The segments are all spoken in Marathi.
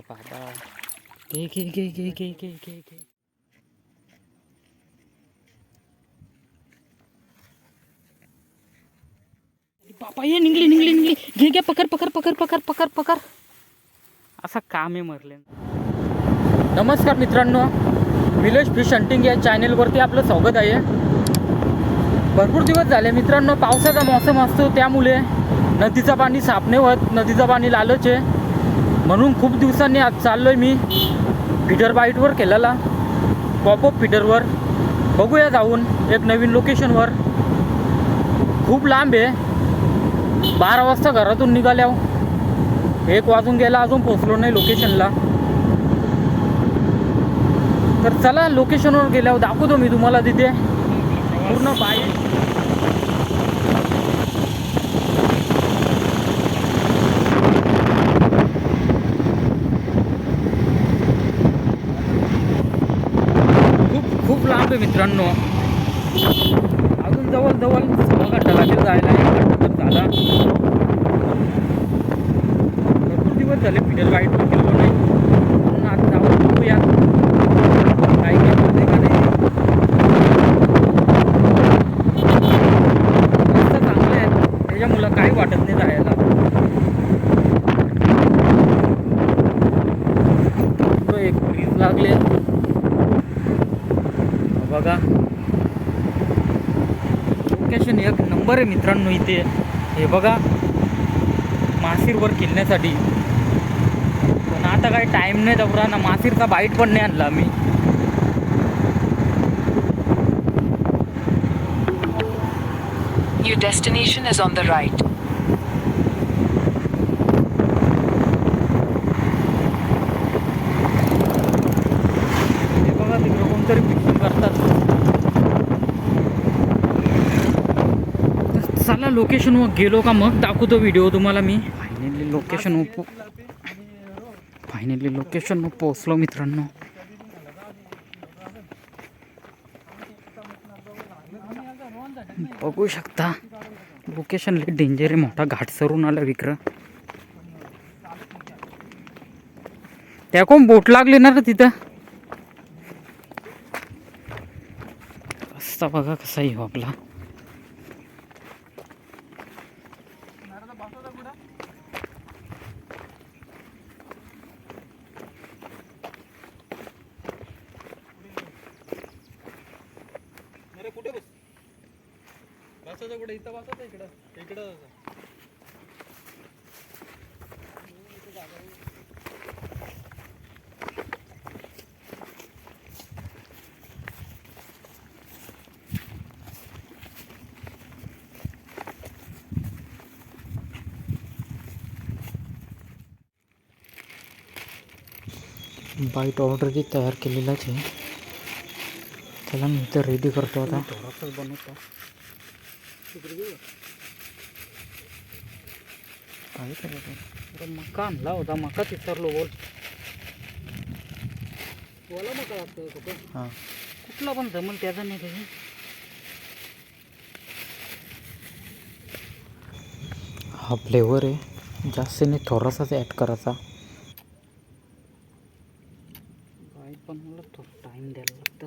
पाहता. घे घे घे घे घे घे घे घे बापा ये निघली निघली निघली. घे घे पकड पकड पकड पकड पकड पकड. असा काम आहे मरले. नमस्कार मित्रांनो. विलेज फिश हंटिंग या चॅनेलवरती आपलं स्वागत आहे. भरपूर दिवस झाले मित्रांनो पावसाचा मौसम असतो त्यामुळे नदीचं पाणी साफ नाही होत नदीचं पाणी लालच आहे. म्हणून खूप दिवसांनी आज चाललो आहे मी फिटर बाईटवर केलेला पॉपअप फिटरवर बघूया जाऊन एक नवीन लोकेशनवर खूप लांब आहे. बारा वाजता घरातून निघाल्या एक वाजून गेला अजून पोचलो नाही लोकेशनला तर चला लोकेशनवर गेल्यावर दाखवतो मी तुम्हाला तिथे. पूर्ण बाईक खूप मित्रांनो. अजून जवळ जवळ सव्वा घंटा जायला. एक झाला. भरपूर दिवस झाले फिटर वाईट गेलो नाही. म्हणून आज जाऊन बघूया काय काय का नाही. चांगले आहेत त्याच्यामुळं काही वाटत नाही जायला. एक लागले. बघा. लोकेशन एक नंबर आहे मित्रांनो इथे. हे बघा. मासीरवर किल्ल्यासाठी. पण आता काही टाईम नाही दौरा ना. मासीरचा बाईट पण नाही आणला मी Your destination is on the right. हे बघा तिकडं कोणतरी फिशिंग करतात तर चला लोकेशनवर गेलो का मग दाखवतो व्हिडिओ तुम्हाला मी. फायनली लोकेशन फायनली लोकेशनवर पोहोचलो मित्रांनो. बघू शकता लोकेशनला डेंजर आहे. मोठा घाट सरून आला विक्र त्या कोण बोट लागली ना रे तिथं? रस्ता बघा कसा येऊ आपला. कुठे इथं बसायचं इकडं? इकडं बाईट ऑर्डरही तयार केलेलाच आहे. त्याला मी इथं रेडी करतो आता. थोडासाच बनवतो काय मका आणला होता मका विचारलो बोल ओला मका लागतो कुठं हां कुठला पण जमल त्याचा नाही त्याची हा फ्लेवर आहे. जास्त नाही थोडासाच ॲड करायचा पण मला थोडं टाईम द्यायला लागतं.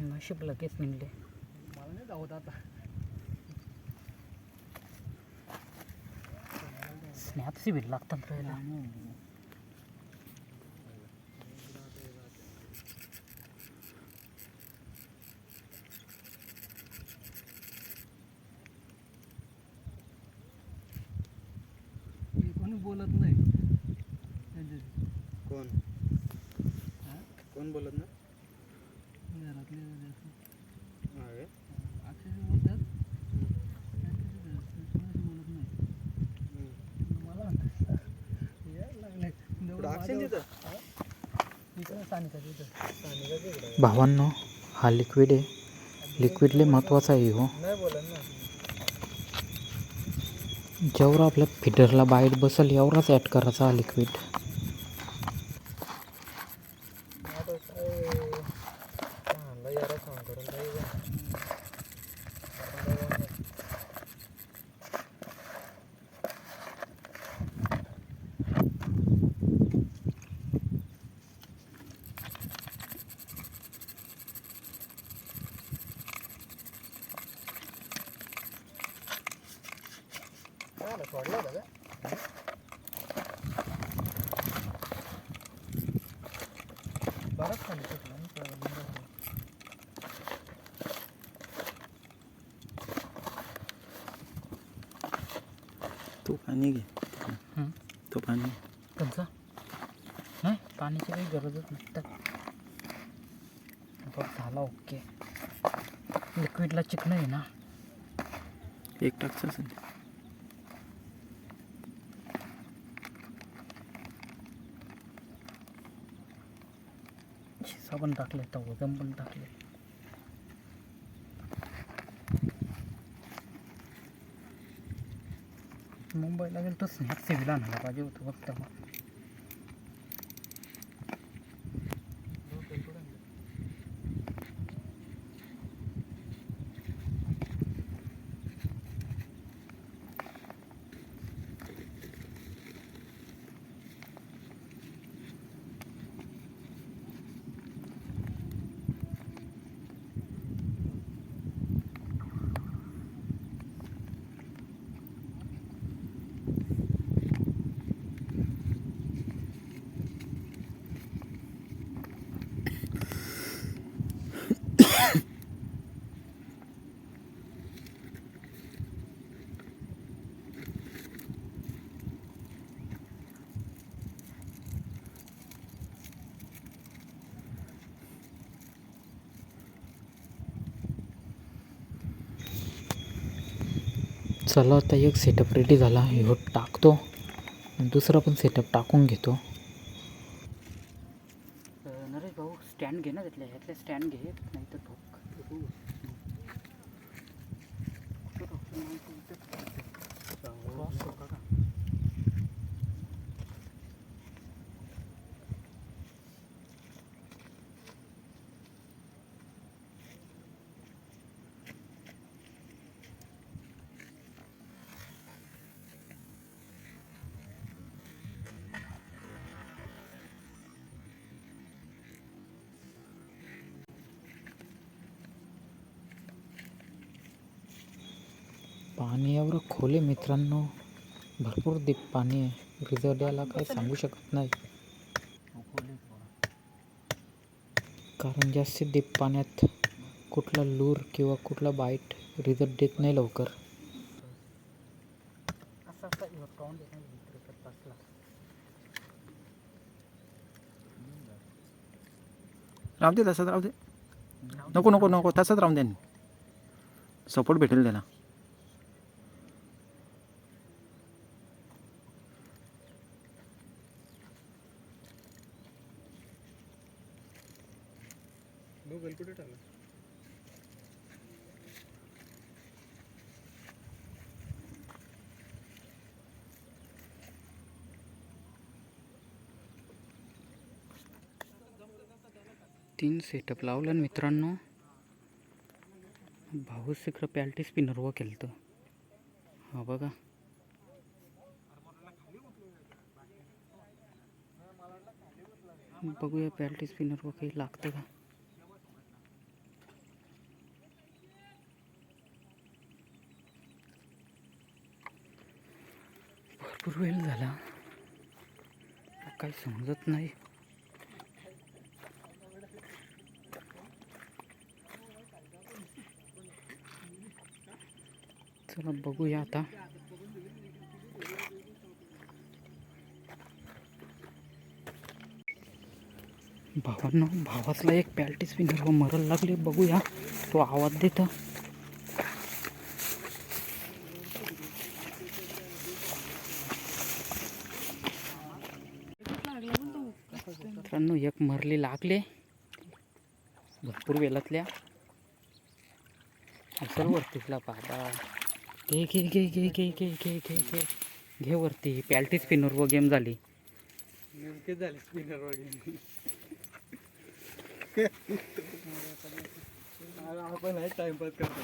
नशीब लगेच निघले. मला नाही धावत आता. स्नॅप्सी बिल लागतात राहायला कोणी बोलत नाही. कोण? कोण बोलत ना घरातले अक्षरशः बोलतात. बोलत नाही. मला लागले. भावांनो हा लिक्विड आहे. लिक्विडले महत्त्वाचा आहे हो. जेवढा आपल्या फिडरला बाईट बसेल एवढाच ॲड करायचा हा लिक्विड आता काय लहानला यारा सांग करून काही सोडला होता का बरंच खाली बरंच. तो पाणी घे. हं? तो पाणी कोणचा नाही पाण्याची काही गरजच नाही. तर. बघ झाला ओके. लिक्विडला चिकन आहे ना? एक टाकचं असेल साबण पण टाकले तर वजन पण टाकले. मुंबईला गेलं तर स्नॅक्स सिव्हिल आणायला पाहिजे होतं बघ चला आता एक सेटअप रेडी झाला ह्यो टाकतो. आणि दुसरा पण सेटअप टाकून घेतो नरेश भाऊ स्टँड घे ना त्यातल्या ह्यातले स्टँड घे नाही तर ठोक पाणी एवढं खोल आहे मित्रांनो. भरपूर दीप पाणी आहे. रिझर्ट याला काही सांगू शकत नाही. कारण जास्त दीप पाण्यात कुठला लूर किंवा कुठला बाईट रिझल्ट देत नाही लवकर. राहू दे तसंच राहू दे. नको नको नको तसंच राहून दे. सपोर्ट भेटेल त्याला. गुगल कुठे टाकलं. तीन सेटअप लावलं आणि मित्रांनो. भाऊसिक्र पॅल्टी स्पिनर व केलं तर हा बघा. बघूया पॅल्टी स्पिनर व काही लागतं का? भरपूर वेळ झाला काही समजत नाही. चला बघूया आता. भावांना भावातला एक पॅल्टी स्पिनर व मरल लागले. बघूया तो आवाज देतं. मित्रांनो एक मरली लागले. भरपूर वेलातल्या. असेल वरतीला बाबा घे घे घे घे घे घे घे घे घे. घे वरती. पॅल्टी स्पिनर व गेम झाली. नेमके झाले स्पिनर वगैरे आपण आहे टाइमपास करतो.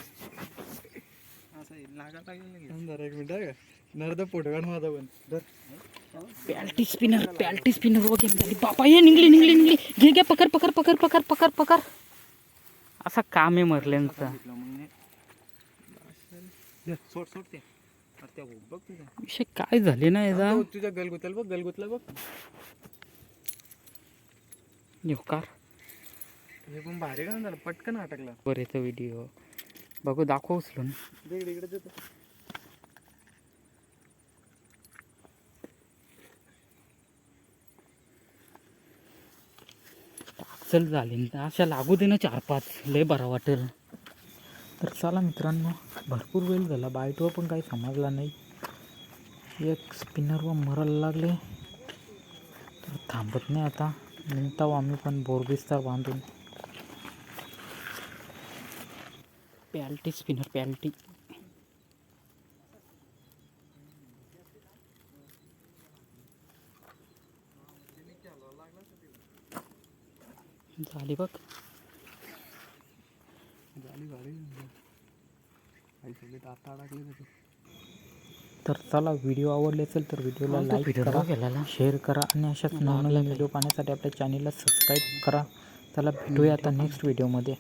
असं लागा लागेल एक मिनिट आहे का? नर्द काढ माझा पण. धर. पॅल्टी स्पिनर पॅल्टी स्पिनर झाली. बाबा ये निघली निघली निघली. घे घे पकड पकड पकड पकड पकड पकड. असा काम आहे मरल्यांचा. सोड सोड ते. तुझ्या. विषय काय झाले ना याचा? तुझ्या गलगुतल बघ गलगुतला बघ. कार. हे पण भारी का झालं पटकन अटकला. बरेचा व्हिडिओ बघू दाखव उचलून. इकडे इकडे देतो चल झाले. ना अशा लागू दे ना चार पाच. लय बरा वाटेल. तर चला मित्रांनो भरपूर वेळ झाला. बायटवर पण काही समजला नाही. एक स्पिनरवर मरायला लागले. तर थांबत नाही आता. निघताव आम्ही पण बोरबिस्तार बांधून. पॅल्टी स्पिनर पॅल्टी झाली बघ. झाली सगळे आता अडकले त्याचे. तर चला व्हिडिओ आवडले असेल तर व्हिडिओला लाईक करा शेअर करा आणि अशाच नवनवीन व्हिडिओ पाहण्यासाठी आपल्या चॅनलला सबस्क्राईब करा. चला भेटूया आता नेक्स्ट व्हिडिओमध्ये